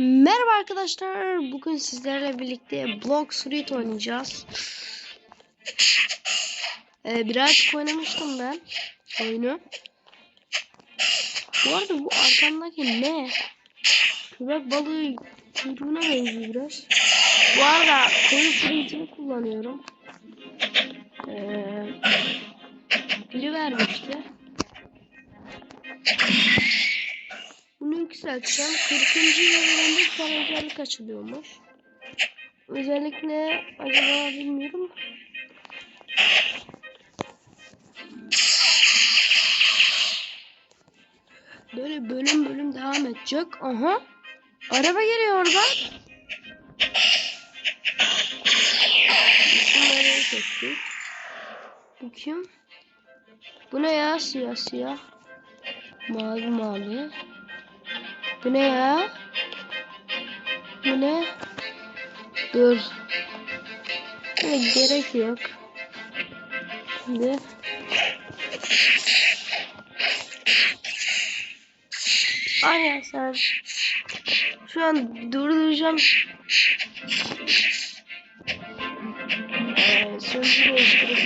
Merhaba arkadaşlar. Bugün sizlerle birlikte Block Street oynayacağız. Ee, birazcık oynamıştım ben oyunu. Bu arada bu arkamdaki ne? Köpek balığı kuyruğuna benziyor biraz. Bu arada koyu Street'ini kullanıyorum. Ee, biri vermişti. Yükselteceğim. 40. yılında bir özellik açılıyormuş. Özellik ne acaba bilmiyorum. Böyle bölüm bölüm devam edecek. Aha. Araba geliyor oradan. İsimleri seçtik. Bu kim? Bu ne ya siyah siyah? Mavi mavi. Bu ne ya? Bu ne? Dur. Gerek yok. Şimdi. Arkadaşlar. Şu an durduracağım. Ee, sözü değiştirip.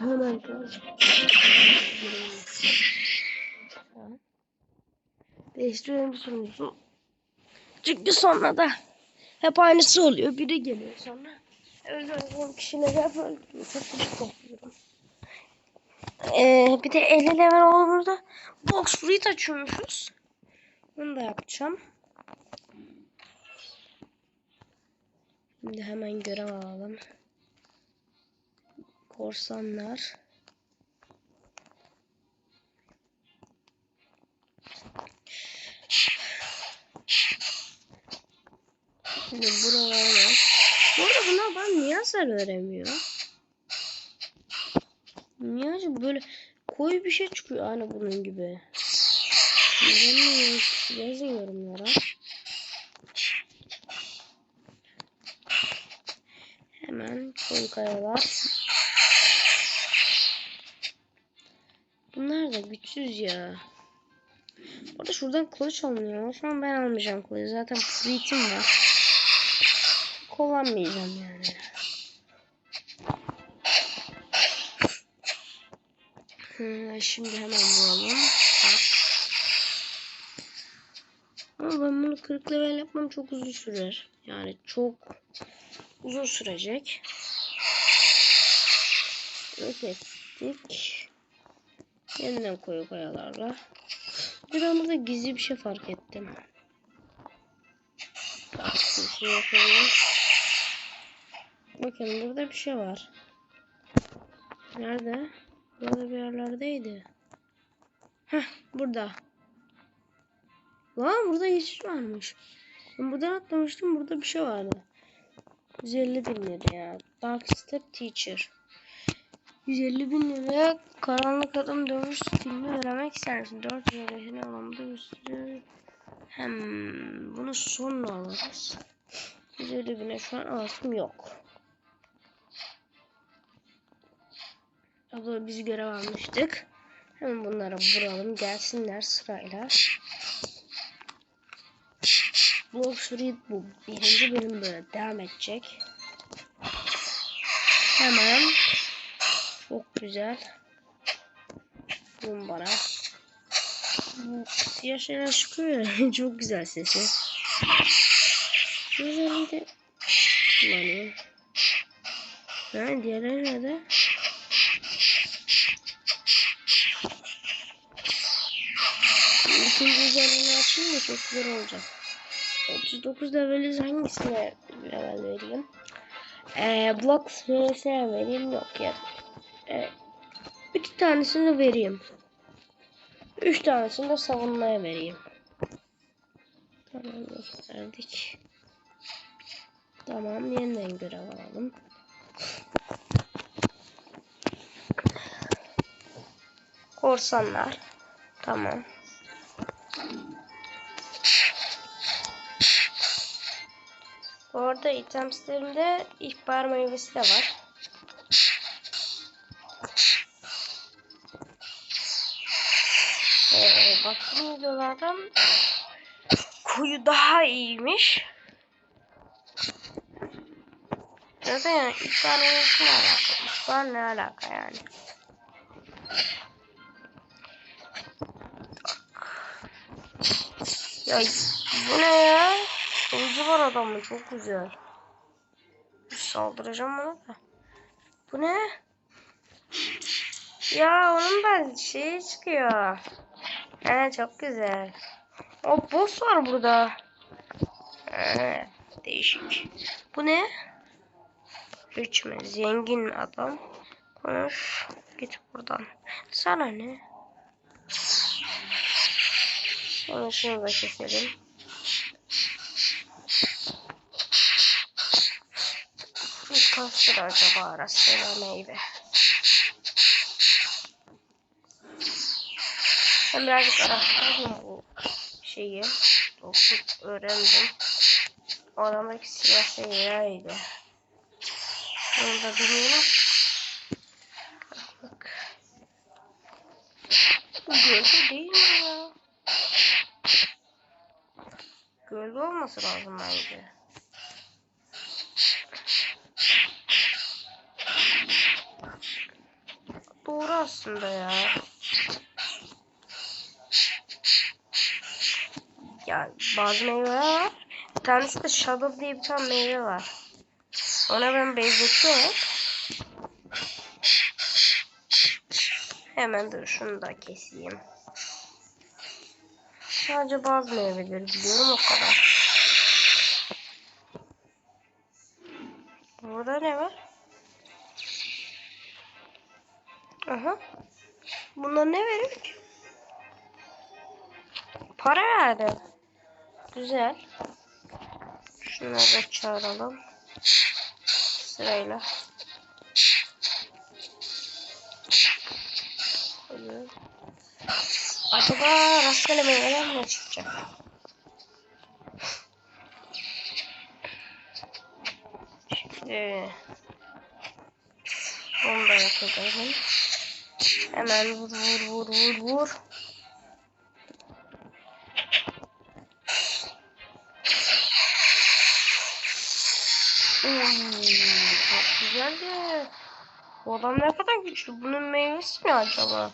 Hemen arkadaşlar. Değiştiriyorum sunucu. Çünkü sonra da hep aynısı oluyor. Biri geliyor sonra. Öldürdüğüm kişileri hep öldürüyor. Çok küçük topluyorum. Ee, bir de 50 level olduğumuzda box fruit açıyormuşuz. Bunu da yapacağım. Şimdi hemen görev alalım. Korsanlar. Şimdi buralara. Bu arada buna ben niye hasar veremiyor? Niye böyle koyu bir şey çıkıyor aynı bunun gibi. Neden yazın yorumlara. Hemen koyu kayalar. Bunlar da güçsüz ya. Orada şuradan kılıç alınıyor. Şu an ben almayacağım kılıcı. Zaten fruitim var. Kullanmayacağım yani. Şimdi hemen vuralım. Bak. Ama ben bunu 40 level yapmam çok uzun sürer. Yani çok uzun sürecek. Yok ettik. Yeniden koyu kayalarla. Bir da gizli bir şey fark ettim. Bak, bir şey yapalım. Bakın burada bir şey var. Nerede? Burada bir yerlerdeydi. Heh burada. Lan burada yeşil varmış. Ben buradan atlamıştım. Burada bir şey vardı. 150 bin lira ya. Dark Step Teacher. 150 bin liraya karanlık adam dövüş stilini vermek istersin. 4 liraya alanında üstü. Hem bunu sonra alırız. 150 bine şu an alasım yok. Abla biz görev almıştık. Hemen bunlara vuralım. Gelsinler sırayla. Block Street bu. Birinci bölüm böyle devam edecek. Hemen. Çok güzel. Bu siyah şeyler çıkıyor ya. Çok güzel sesi. Güzelliği de kullanıyorum. Ha, diğerleri nerede? İkinci özelliğini açayım da çok güzel olacak. 39 leveliz hangisine level vereyim? Ee, Block Space'e vereyim yok ya. Ee, iki tanesini vereyim. Üç tanesini de savunmaya vereyim. Tamam verdik. Tamam yeniden görev alalım. Korsanlar. Tamam. Arada itemslerimde ihbar meyvesi de var. Ee, baktım videolardan huyu daha iyiymiş. Zaten yani üç tane ne alaka? Tane ne alaka yani? Ya bu ne ya? Kılıcı var adamın çok güzel. Saldıracağım ona da. Bu ne? Ya onun da şey çıkıyor. He çok güzel. O boss var burada. He, değişik. Bu ne? Hiç mi? Zengin adam. Konuş. Git buradan. Sana ne? Sonra şunu da keselim. Lira acaba arasıyla meyve? Ben birazcık araştırdım bu şeyi. Okut öğrendim. O adamdaki silah seviyeydi. Onu da bilmiyorum. Bak. Bu gölge değil mi ya? Gölge olması lazım bence. Aslında ya. Ya bazı meyveler var. Bir tanesi de Shadow diye bir tane meyve var. Ona ben benzetiyorum. Hemen dur şunu da keseyim. Sadece bazı meyveleri biliyorum o kadar. Burada ne var? Aha. Bunlar ne veriyor ki? Para verdi. Güzel. Şunları da çağıralım. Sırayla. Acaba rastgele meyveler mi çıkacak? Hemen vur vur vur vur vur. Çok güzeldi. Bu adam ne kadar güçlü. Bunun meyvesi mi acaba?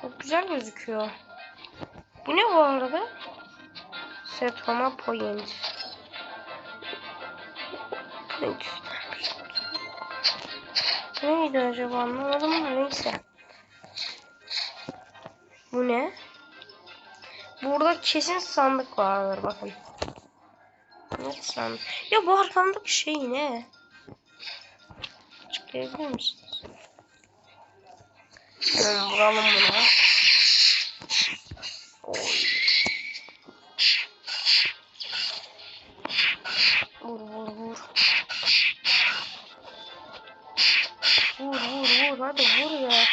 Çok güzel gözüküyor. Bu ne bu arada? Setoma point. Point. Neydi acaba anlamadım ama neyse. Bu ne? Burada kesin sandık vardır bakın. Ne sandık? Ya bu arkamdaki şey ne? Çıkabilir misiniz? Hemen vuralım buna. Hadi vur ya.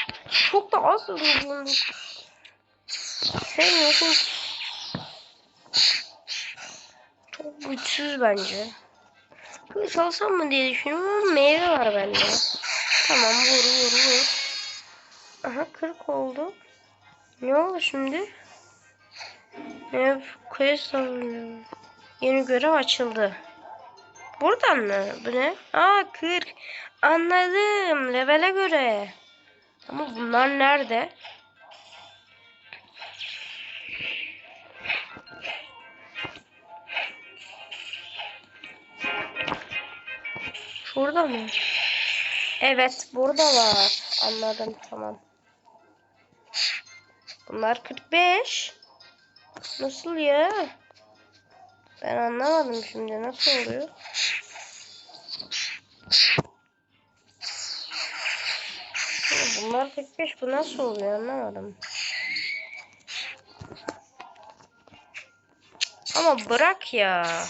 Çok da az vurdum. Yakın. Çok güçsüz bence. Kılıç alsam mı diye düşünüyorum ama meyve var bende. Tamam vur vur vur. Aha 40 oldu. Ne oldu şimdi? Ne quest alınıyor. Yeni görev açıldı. Buradan mı? Bu ne? Aa 40. Anladım. Levele göre. Ama bunlar nerede? Şurada mı? Evet burada var. Anladım tamam. Bunlar 45. Nasıl ya? Ben anlamadım şimdi nasıl oluyor? Bunlar 45 bu nasıl oluyor anlamadım. Ama bırak ya.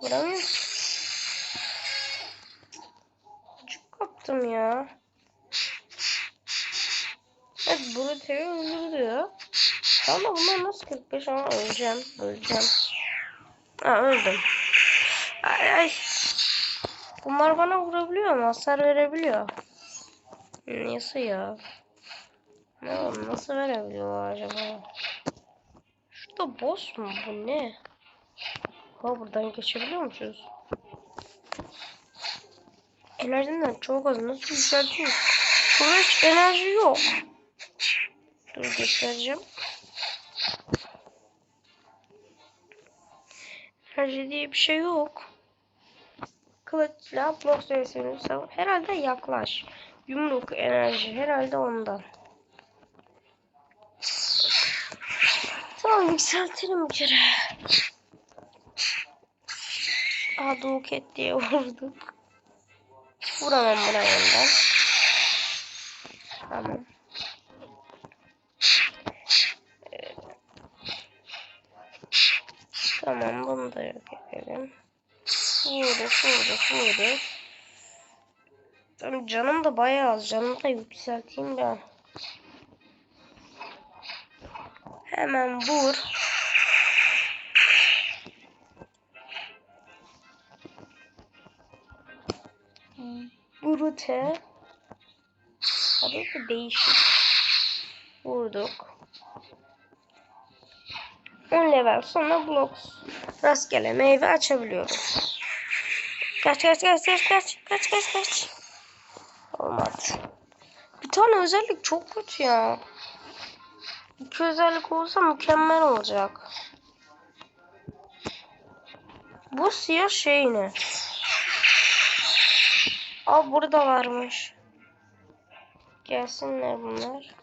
Vuramıyorum. Çok kaptım ya. Evet bunu tevi öldürdü ya. Ama bunlar nasıl 45 ama öleceğim. Öleceğim. Ha öldüm. Ay ay. Bunlar bana vurabiliyor mu? Hasar verebiliyor. Neyse ya. Nasıl verebiliyorlar acaba? Şurada boss mu bu ne? Ha buradan geçebiliyor musunuz? Enerjiden çok az nasıl yükseltiyor? Burada hiç enerji yok. Dur göstereceğim. Enerji diye bir şey yok. Kılıçla blok sayısını savun. Herhalde yaklaş. Yumruk enerji herhalde ondan. Tamam yükseltelim bir kere. Aduket diye vurduk. Vuramam buna yeniden. Tamam. Tamam bunu da yok edelim. Vurduk vurduk vurduk. Tamam, canım da bayağı az. Canımı da yükselteyim ben. Hemen vur. Brute. Adı da değişik. Vurduk. 10 level sonra blok rastgele meyve açabiliyoruz. Kaç kaç kaç kaç kaç kaç kaç kaç. Olmadı. Bir tane özellik çok kötü ya. İki özellik olsa mükemmel olacak. Bu siyah şey ne? Aa burada varmış. Gelsinler bunlar.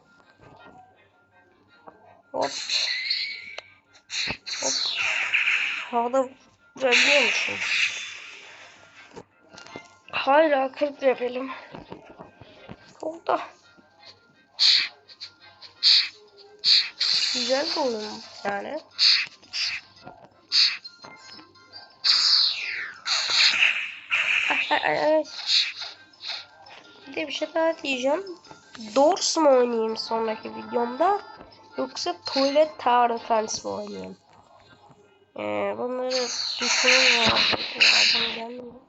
Hop. Hop. Havada vurabiliyor musun? Hala 40 levelim. Oldu. Güzel bir oyun yani. Ay ay ay. Bir de bir şey daha diyeceğim. Doors mu oynayayım sonraki videomda? Yoksa Tower Defense mi oynayayım? Ee, bunları düşünün ya. Yardım gelmiyor.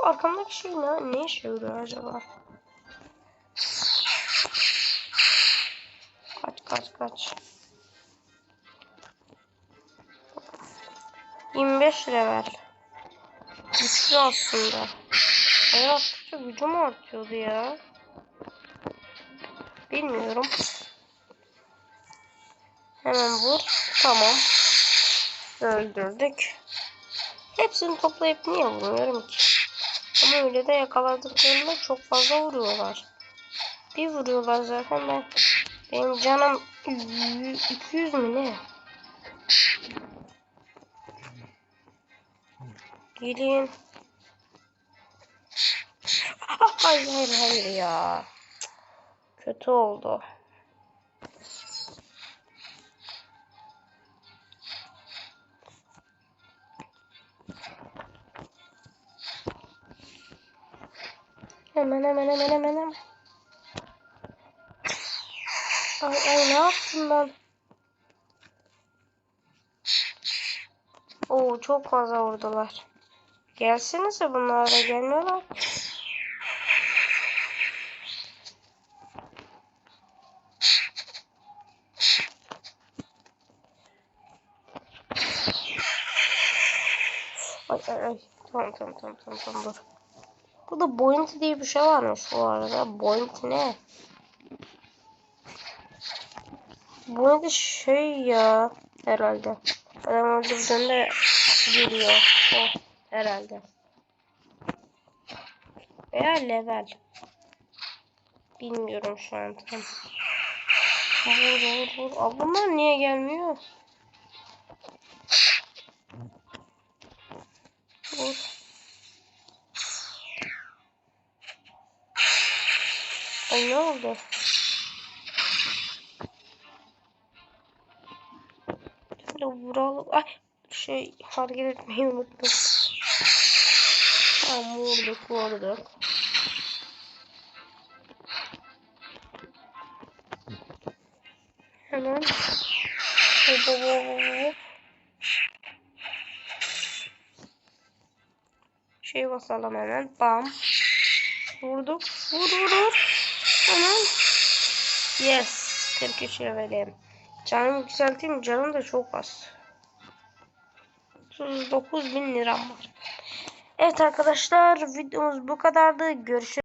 Şu arkamdaki şey ne, ne işe acaba? Kaç kaç kaç. 25 level. Güçlü aslında. Hayatlıkça gücüm artıyordu ya. Bilmiyorum. Hemen vur. Tamam. Öldürdük. Hepsini toplayıp niye vurmuyorum ki? Ama öyle de yakaladıklarında çok fazla vuruyorlar. Bir vuruyorlar zaten ben. Benim canım 200 mü ne? Gelin. Hayır hayır hayır ya. Kötü oldu. Hemen hemen hemen hemen hemen. Ay ay ne yaptım ben? Oo çok fazla vurdular. Gelsenize bunlar da gelmiyorlar. Ay ay ay. Tamam tamam tamam tamam dur. Burada bounty diye bir şey varmış bu arada. Bounty ne? Bounty şey ya herhalde. Adam öldürdüğünde geliyor. O herhalde. Veya level. Bilmiyorum şu an tam. Vur vur vur. Aa, bunlar niye gelmiyor? Vur. Ay ne oldu? Şöyle vuralım. Ay şey hareket etmeyi unuttum. Tamam vurduk vurduk. Hemen. Hop hop hop hop. Şey basalım hemen. Bam. Vurduk. Vur vur vur. Hemen. Yes. 43 levelim. Canımı yükselteyim. Canım da çok az. 39 bin liram var. Evet arkadaşlar videomuz bu kadardı. Görüşürüz.